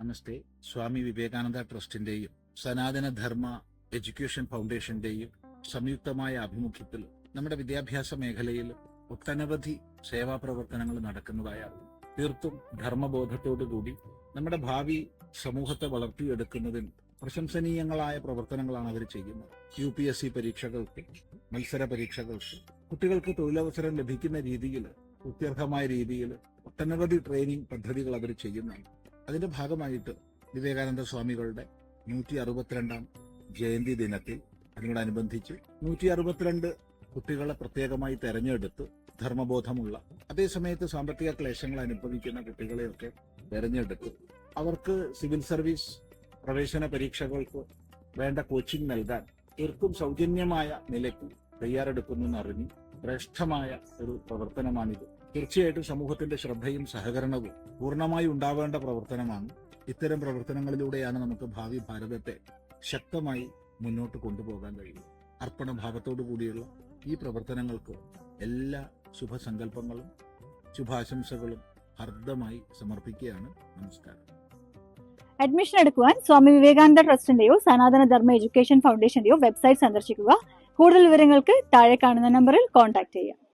നമസ്തേ. സ്വാമി വിവേകാനന്ദ ട്രസ്റ്റിന്റെയും സനാതന ധർമ്മ എഡ്യൂക്കേഷൻ ഫൗണ്ടേഷന്റെയും സംയുക്തമായ ആഭിമുഖ്യത്തിൽ നമ്മുടെ വിദ്യാഭ്യാസ മേഖലയിൽ ഒട്ടനവധി സേവാ പ്രവർത്തനങ്ങൾ നടക്കുന്നതായ തീർത്തും ധർമ്മബോധത്തോടുകൂടി നമ്മുടെ ഭാവി സമൂഹത്തെ വളർത്തിയെടുക്കുന്നതിന് പ്രശംസനീയങ്ങളായ പ്രവർത്തനങ്ങളാണ് അവർ ചെയ്യുന്നത്. യു പി എസ് സി പരീക്ഷകൾക്ക് മത്സര പരീക്ഷകൾക്ക് കുട്ടികൾക്ക് തൊഴിലവസരം ലഭിക്കുന്ന രീതിയിൽ കൃത്യർഹമായ രീതിയിൽ ഒട്ടനവധി ട്രെയിനിങ് പദ്ധതികൾ അവർ ചെയ്യുന്നുണ്ട്. അതിന്റെ ഭാഗമായിട്ട് വിവേകാനന്ദ സ്വാമികളുടെ നൂറ്റി അറുപത്തിരണ്ടാം ജയന്തി ദിനത്തിൽ അതിനോടനുബന്ധിച്ച് നൂറ്റി അറുപത്തിരണ്ട് കുട്ടികളെ പ്രത്യേകമായി തെരഞ്ഞെടുത്ത് ധർമ്മബോധമുള്ള അതേസമയത്ത് സാമ്പത്തിക ക്ലേശങ്ങൾ അനുഭവിക്കുന്ന കുട്ടികളെയൊക്കെ തെരഞ്ഞെടുത്ത് അവർക്ക് സിവിൽ സർവീസ് പ്രവേശന പരീക്ഷകൾക്ക് വേണ്ട കോച്ചിങ് നൽകാൻ തീർത്തും സൗജന്യമായ നിലയ്ക്ക് തയ്യാറെടുക്കുന്നു എന്നറിഞ്ഞ് ശ്രേഷ്ഠമായ ഒരു പ്രവർത്തനമാണിത്. തീർച്ചയായിട്ടും സമൂഹത്തിന്റെ ശ്രദ്ധയും സഹകരണവും പൂർണമായി ഉണ്ടാവേണ്ട പ്രവർത്തനമാണ്. ഇത്തരം പ്രവർത്തനങ്ങളിലൂടെയാണ് നമുക്ക് ഭാവി ഭാരതത്തെ ശക്തമായി മുന്നോട്ട് കൊണ്ടുപോകാൻ കഴിയും അർപ്പണഭാവത്തോടു കൂടിയുള്ള ഈ പ്രവർത്തനങ്ങൾക്ക് എല്ലാ ശുഭസങ്കല്പങ്ങളും ശുഭാശംസകളും ഹർദ്ദമായി സമർപ്പിക്കുകയാണ്. നമസ്കാരം. അഡ്മിഷൻ എടുക്കുവാൻ സ്വാമി വിവേകാനന്ദ ട്രസ്റ്റിന്റെയോ സനാതന ധർമ്മ എഡ്യൂക്കേഷൻ ഫൗണ്ടേഷന്റെയോ വെബ്സൈറ്റ് സന്ദർശിക്കുക. കൂടുതൽ വിവരങ്ങൾക്ക് താഴെ കാണുന്ന നമ്പറിൽ കോൺടാക്ട് ചെയ്യുക.